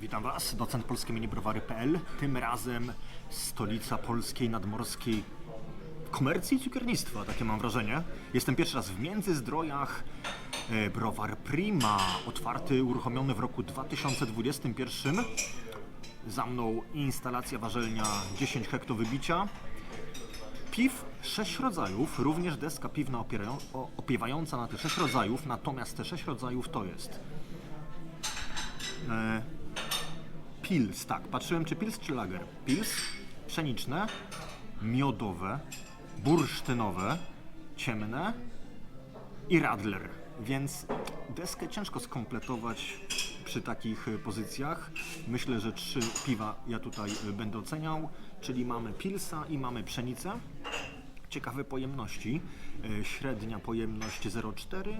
Witam Was, docent polskie minibrowary.pl. Tym razem stolica polskiej nadmorskiej komercji i cukiernictwa, takie mam wrażenie. Jestem pierwszy raz w Międzyzdrojach. E, Browar Prima, otwarty, uruchomiony w roku 2021. Za mną instalacja warzelnia 10 hekto wybicia. Piw sześć rodzajów, również deska piwna opiewająca na te sześć rodzajów, natomiast te sześć rodzajów to jest e, Pils, tak, patrzyłem czy Pils czy Lager. Pils, pszeniczne, miodowe, bursztynowe, ciemne i Radler, więc deskę ciężko skompletować przy takich e, pozycjach. Myślę, że trzy piwa ja tutaj e, będę oceniał, czyli mamy Pilsa i mamy pszenicę. Ciekawe pojemności. E, Średnia pojemność 0,4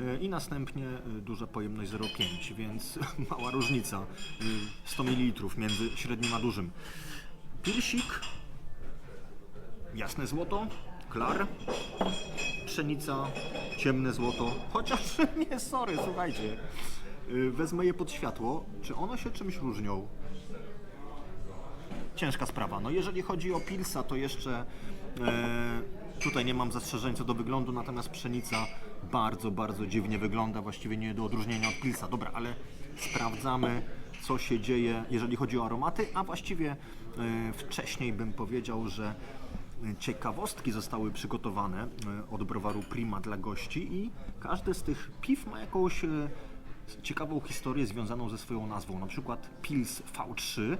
e, i następnie e, duża pojemność 0,5, więc mała różnica. e, 100 ml między średnim a dużym. Pilsik, jasne złoto, klar, pszenica, ciemne złoto, chociaż nie, sorry, słuchajcie. Wezmę je pod światło. Czy one się czymś różnią? Ciężka sprawa. No jeżeli chodzi o Pilsa, to jeszcze e, tutaj nie mam zastrzeżeń co do wyglądu, natomiast pszenica bardzo, bardzo dziwnie wygląda, właściwie nie do odróżnienia od Pilsa. Dobra, ale sprawdzamy, co się dzieje, jeżeli chodzi o aromaty, a właściwie e, wcześniej bym powiedział, że ciekawostki zostały przygotowane e, od browaru Prima dla gości i każde z tych piw ma jakąś e, ciekawą historię związaną ze swoją nazwą. Na przykład Pils V3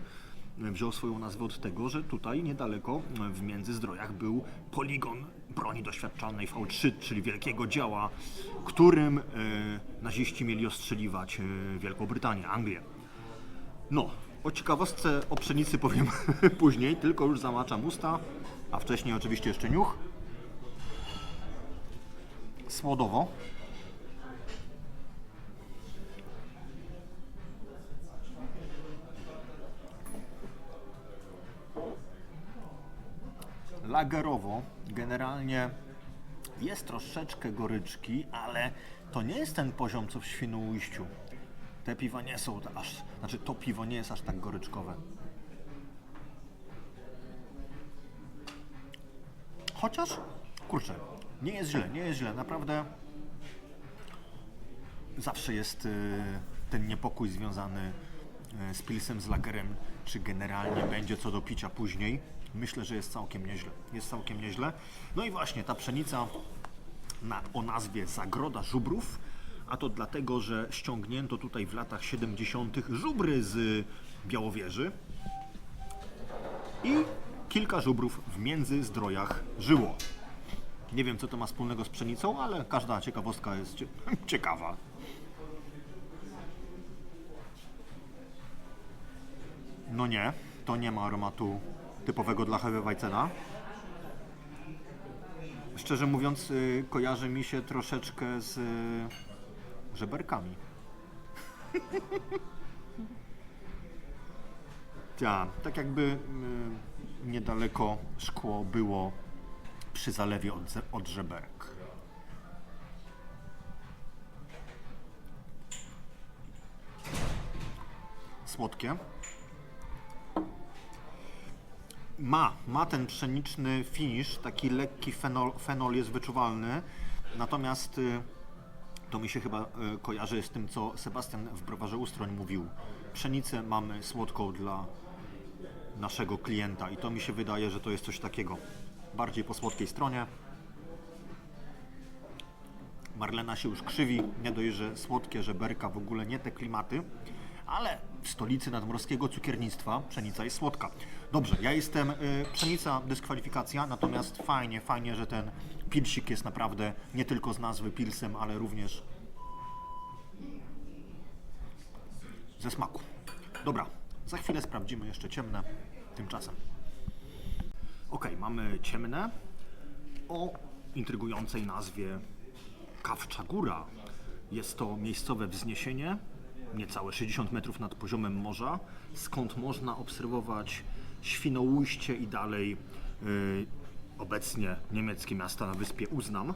wziął swoją nazwę od tego, że tutaj niedaleko w Międzyzdrojach był poligon broni doświadczalnej V3, czyli wielkiego działa, którym e, naziści mieli ostrzeliwać e, Wielką Brytanię, Anglię. No, o ciekawostce o pszenicy powiem później, tylko już zamaczam usta, a wcześniej oczywiście jeszcze niuch. Słodowo. Lagerowo generalnie jest troszeczkę goryczki, ale to nie jest ten poziom co w Świnoujściu. Te piwa nie są aż, znaczy to piwo nie jest aż tak goryczkowe. Chociaż, kurczę, nie jest źle, nie jest źle, naprawdę zawsze jest y, ten niepokój związany y, z pilsem, z lagerem, czy generalnie będzie co do picia później. Myślę, że jest całkiem nieźle. Jest całkiem nieźle. No i właśnie ta pszenica na, o nazwie Zagroda Żubrów, a to dlatego, że ściągnięto tutaj w latach 70. żubry z Białowieży i kilka żubrów w Międzyzdrojach żyło. Nie wiem, co to ma wspólnego z pszenicą, ale każda ciekawostka jest cie- ciekawa. No nie, to nie ma aromatu typowego dla Hefeweizena. Szczerze mówiąc, y, kojarzy mi się troszeczkę z y, żeberkami. Ja, tak jakby y, niedaleko szkło było przy zalewie od, od żeberek. Słodkie. Ma, ma ten pszeniczny finish, taki lekki fenol, fenol jest wyczuwalny, natomiast y, to mi się chyba y, kojarzy z tym, co Sebastian w Browarze Ustroń mówił. Pszenicę mamy słodką dla naszego klienta i to mi się wydaje, że to jest coś takiego. Bardziej po słodkiej stronie. Marlena się już krzywi, nie dość, że słodkie żeberka, w ogóle nie te klimaty, ale w stolicy nadmorskiego cukiernictwa pszenica jest słodka. Dobrze, ja jestem, y, pszenica dyskwalifikacja, natomiast fajnie, fajnie, że ten pilsik jest naprawdę nie tylko z nazwy pilsem, ale również ze smaku. Dobra, za chwilę sprawdzimy jeszcze ciemne tymczasem. Ok, mamy ciemne o intrygującej nazwie Kawcza Góra. Jest to miejscowe wzniesienie, niecałe 60 metrów nad poziomem morza, skąd można obserwować Świnoujście i dalej yy, obecnie niemieckie miasta na wyspie Uznam.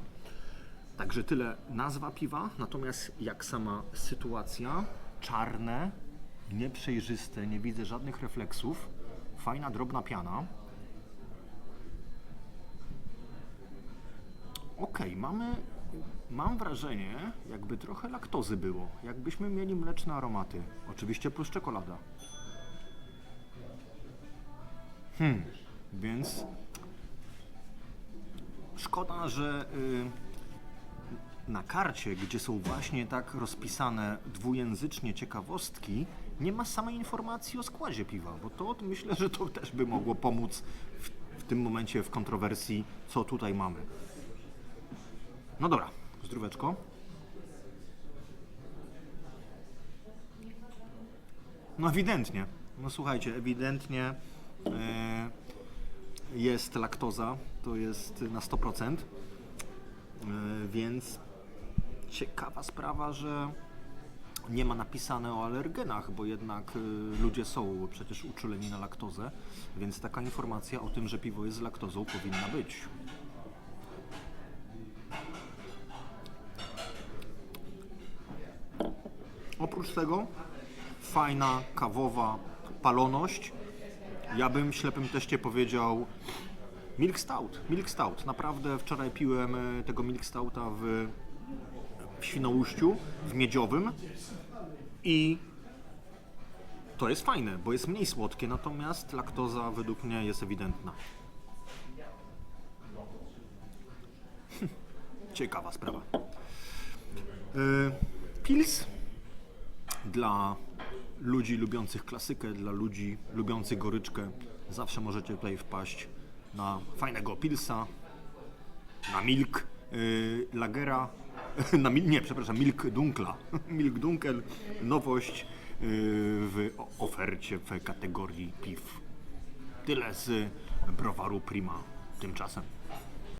Także tyle nazwa piwa, natomiast jak sama sytuacja, czarne, Nieprzejrzyste, nie widzę żadnych refleksów. Fajna, drobna piana. Okej, mamy. Mam wrażenie, jakby trochę laktozy było. Jakbyśmy mieli mleczne aromaty. Oczywiście plus czekolada. Hmm, więc. Szkoda, że y, na karcie, gdzie są właśnie tak rozpisane dwujęzycznie ciekawostki, nie ma samej informacji o składzie piwa, bo to myślę, że to też by mogło pomóc w, w tym momencie w kontrowersji, co tutaj mamy. No dobra, zdróweczko. No ewidentnie. No słuchajcie, ewidentnie e, jest laktoza, to jest na 100%, e, więc ciekawa sprawa, że nie ma napisane o alergenach, bo jednak y, ludzie są przecież uczuleni na laktozę, więc taka informacja o tym, że piwo jest z laktozą powinna być. Oprócz tego fajna, kawowa paloność. Ja bym ślepym teście powiedział Milk Stout. Milk Stout. Naprawdę wczoraj piłem e, tego Milk Stouta w, w Świnoujściu, w Miedziowym i to jest fajne, bo jest mniej słodkie, natomiast laktoza według mnie jest ewidentna. Ciekawa sprawa. Yy, Pils dla ludzi lubiących klasykę, dla ludzi lubiących goryczkę. Zawsze możecie tutaj wpaść na fajnego pilsa, na milk yy, lagera, na mil, nie, przepraszam, milk dunkla. milk dunkel, nowość yy, w ofercie w kategorii piw. Tyle z browaru Prima tymczasem.